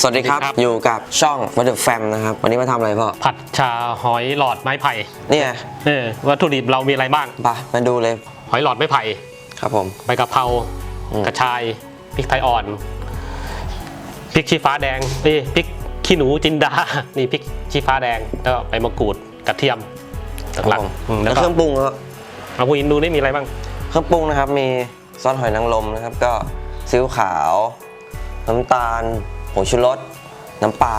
สวัสดีครับ สวัสดีครับ อยู่กับช่องวัตถุแฟมนะครับ วันนี้มาทำอะไรพ่อ ผัดชาหอยหลอดไม้ไผ่เนี่ยเออวัตถุดิบเรามีอะไรบ้างไปมาดูเลยหอยหลอดไม้ไผ่ครับผม ใบกะเพราอืม กระชายพริกไทยอ่อนพริกชี้ฟ้าแดงนี่พริกขี้หนูจินดา นี่พริกชี้ฟ้าแดงแล้วก็ใบมะกรูดกระเทียมครับหลักผมๆอืมแล้แล้ววก็เครื่องปรุงก็เอาผู้หญิงดูนี่มีอะไรบ้าง เครื่องปรุงนะครับมีซอสหอยนางรมนะครับ ก็ซีอิ๊วขาว น้ำตาล ผงชูรสน้ำปลา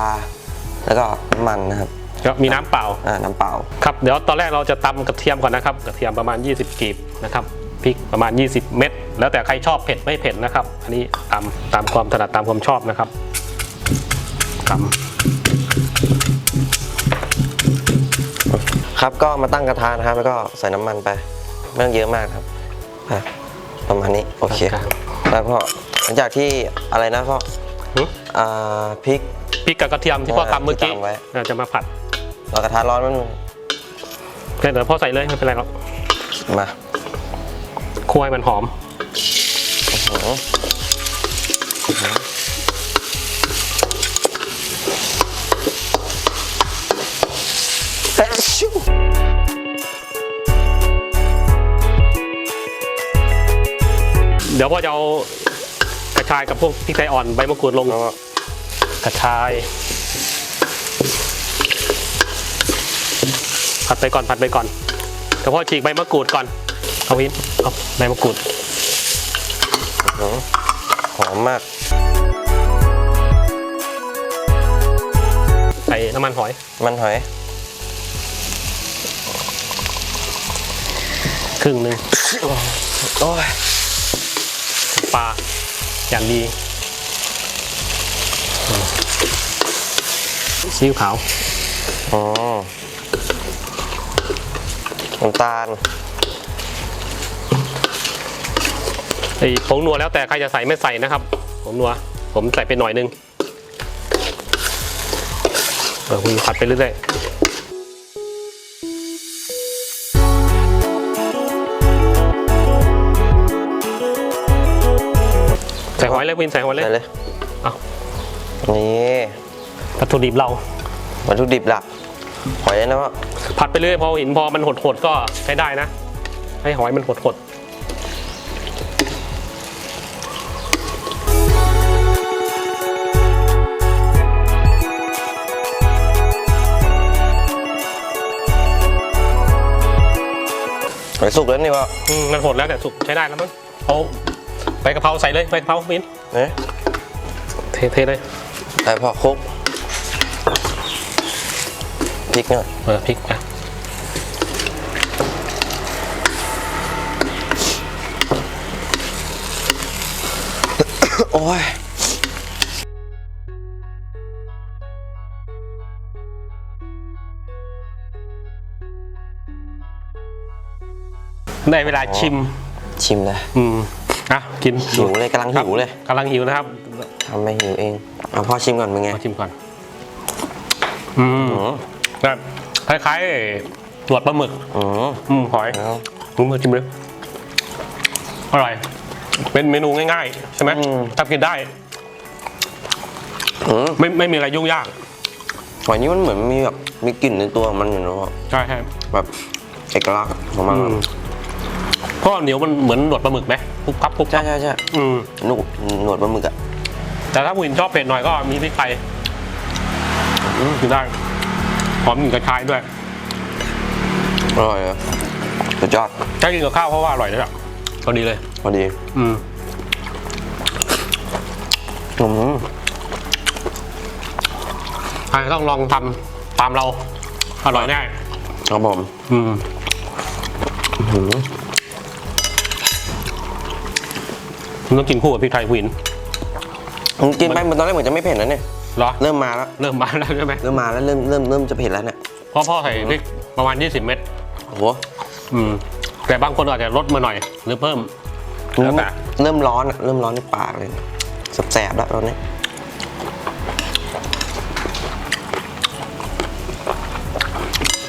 แล้วก็น้ำมันนะครับก็มีน้ำเปล่าอ่าน้ำเปล่าครับเดี๋ยวตอนแรกเราจะตำกระเทียมก่อนนะครับกระเทียมประมาณ 20กีบนะครับพริกประมาณ 20 เม็ดแล้วแต่ใครชอบเผ็ดไม่เผ็ดนะครับ อันนี้ตามตามความถนัดตามความชอบนะครับตำครับก็มาตั้งกระทะนะครับ แล้วก็ใส่น้ำมันไปไม่ต้องเยอะมากครับอะประมาณนี้โอเคแล้วก็หลังจากที่อะไรนะพ่อ หึอ่าพริก พริกกับกระเทียมที่พ่อเออตำเมื่อกี้ที่ตำไว้ เราจะมาผัดเรากระทะร้อนมันงเดี๋ยวพ่อใส่เลยไม่เป็นไรหรอกมาคั่วให้มันหอมอื้อหือแปะชิวเดี๋ยวพ่อจะเอา กระชายกับพวกพริกไทยอ่อนใบมะกรูดลง แล้วก็กระชาย ผัดไปก่อนผัดไปก่อนเดี๋ยวพ่อฉีกใบมะกรูดก่อน เอาวินเอาใบมะกรูดอื้อหือหอมมาก ใส่น้ำมันหอย มันหอยครึ่งหนึ่งโอ้ยปลา อย่างดีอืมซีอิ๊วขาวอ๋อน้ำตาลไอ้ผงนัวแล้วแต่ใครจะใส่ไม่ใส่นะครับผงนัว ผมใส่ไปหน่อยนึงเออคุณผัดไปเรื่อยๆ เลยวินใส่หอยเลย ใส่เลยเอา นี่วัตถุดิบเราวัตถุดิบหลัก หอยนะพ่อผัดไปเรื่อยพอเห็นพอมันหดๆก็ใช้ได้นะ ให้หอยมันหดๆหอยสุกแล้วนี่พ่ออืมมันหดแล้วแต่สุกใช้ได้แล้วมั้งเอา ใบกะเพราใส่เลยใบกะเพราวินเนี่ยเทเทเลยใส่พอคลุกพริกหน่อยเออพริกอะโอ้ยได้เวลาชิมชิมเลยอืม อะกินหิวเลยกำลังหิวเลยกำลังหิวนะครับทำไม่หิวเองเอาพ่อชิมก่อนเป็นไงมาชิมก่อน อืมอืมแบบคล้ายๆหนวดปลาหมึกอืมอืมหอยแล้วมึงมาชิมเลยอร่อย เป็นเมนูง่ายๆ ใช่ไหมอืมทำกินได้อืมไม่ไม่มีอะไรยุ่งยากหอยนี้มันเหมือนมีแบบมีกลิ่นในตัวของมันอยู่นะพ่อใช่ใช่แบบเอกลักษณ์ของมัน อืมเพราะว่าเหนียวมันเหมือนหนวดปลาหมึกไหมปุ๊บปั๊บปุ๊บใช่ใช่ใช่อืมหนวดหนวดปลาหมึกอะแต่ถ้าผู้หญิงชอบเผ็ดหน่อยก็มีพริกไทยอืมกินได้หอมกลิ่นกระชายด้วยอร่อยเลยสุดยอดถ้ากินกับข้าวเพราะว่าอร่อยเลยอะพอดีเลยพอดี อืมอืมใครต้องลองทำตามเรา อร่อยแน่ครับผม อืมหืม มันต้องกินคู่กับพริกไทยผู้หญิงผมกินไปมันตอนแรกเหมือนจะไม่เผ็ดนะเนี่ย เหรอ เริ่มมาแล้ว เริ่มมาแล้วใช่ไหมเริ่มมาแล้วเริ่มเริ่มเริ่มจะเผ็ดแล้วเนี่ย เพราะพ่อใส่พริกประมาณ 20 เม็ดโอ้โหอืม แต่บางคนอาจจะลดมาหน่อย หรือเพิ่มแล้วแต่เริ่มร้อนอะเริ่มร้อนในปากเลยแสบๆแล้วตอนนี้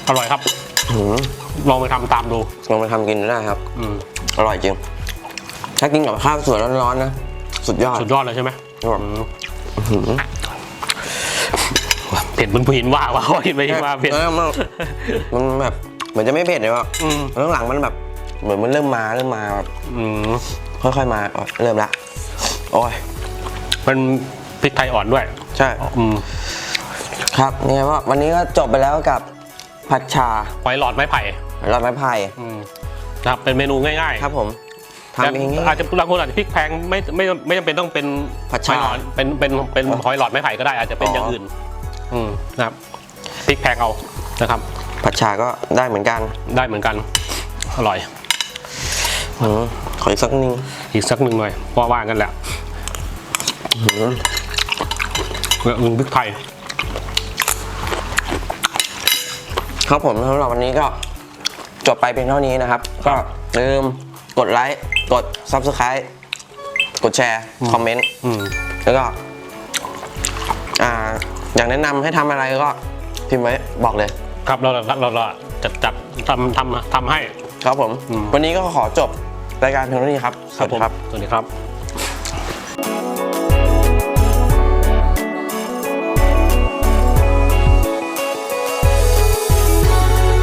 อร่อยครับหืมลองไปทำตามดู ลองไปทำกินดูได้ครับ อืม อร่อยจริง ถ้ากินกับข้าวสวยร้อนๆนะ สุดยอดสุดยอดเลยใช่ไหมครับผมอืมหืมเผ็ดมึงผินว่าว่าเห็นไหมว่าเผ็ดออมันมันแบบเหมือนจะไม่เผ็ดเลยว่ะอืมแล้วหลังมันแบบ เหมือนมันเริ่มมาเริ่มมาแบบอืมค่อยๆมาอ๋อเริ่มละโอ้ยมันพริกไทยอ่อนด้วย ใช่อืมครับเนี่ยว่าวันนี้ก็จบไปแล้วกับผัดชาหอยหลอดไม้ไผ่หลอดไม้ไผ่อืมนะครับเป็นเมนูง่ายๆ ครับผมแต่ ทำเองนี่อาจจะบางคนอาจจะพริกแพงไม่ไม่ไม่จำเป็นต้องเป็นผัดหชาอยหลอดเป็นเป็นเป็นหอยหลอดไม้ไผ่ก็ได้อาจจะเป็นอ๋อออย่างอื่น อืมนะครับพริกแพงเอานะครับ ผัดชาก็ได้เหมือนกันได้เหมือนกัน อร่อยอืมขออีกสักนึงอีกสักหนึ่งหน่อยว่าว่ากันแหละเออพริกไทยครับผมสำหรับวันนี้ก็จบไปเพียงเท่านี้นะครับ ก็อย่าลืม กดไลค์ กด Subscribe กดแชร์ คอมเมนต์อืมแล้วก็ อ่า อยากแนะนำให้ทำอะไรก็พิมพ์ไว้บอกเลย ครับเราเราเราเราจัดจัดทำทำทำให้ ครับผมอืมวันนี้ก็ขอจบรายการเพียงเท่านี้ครับ สวัสดีครับ สวัสดีครับ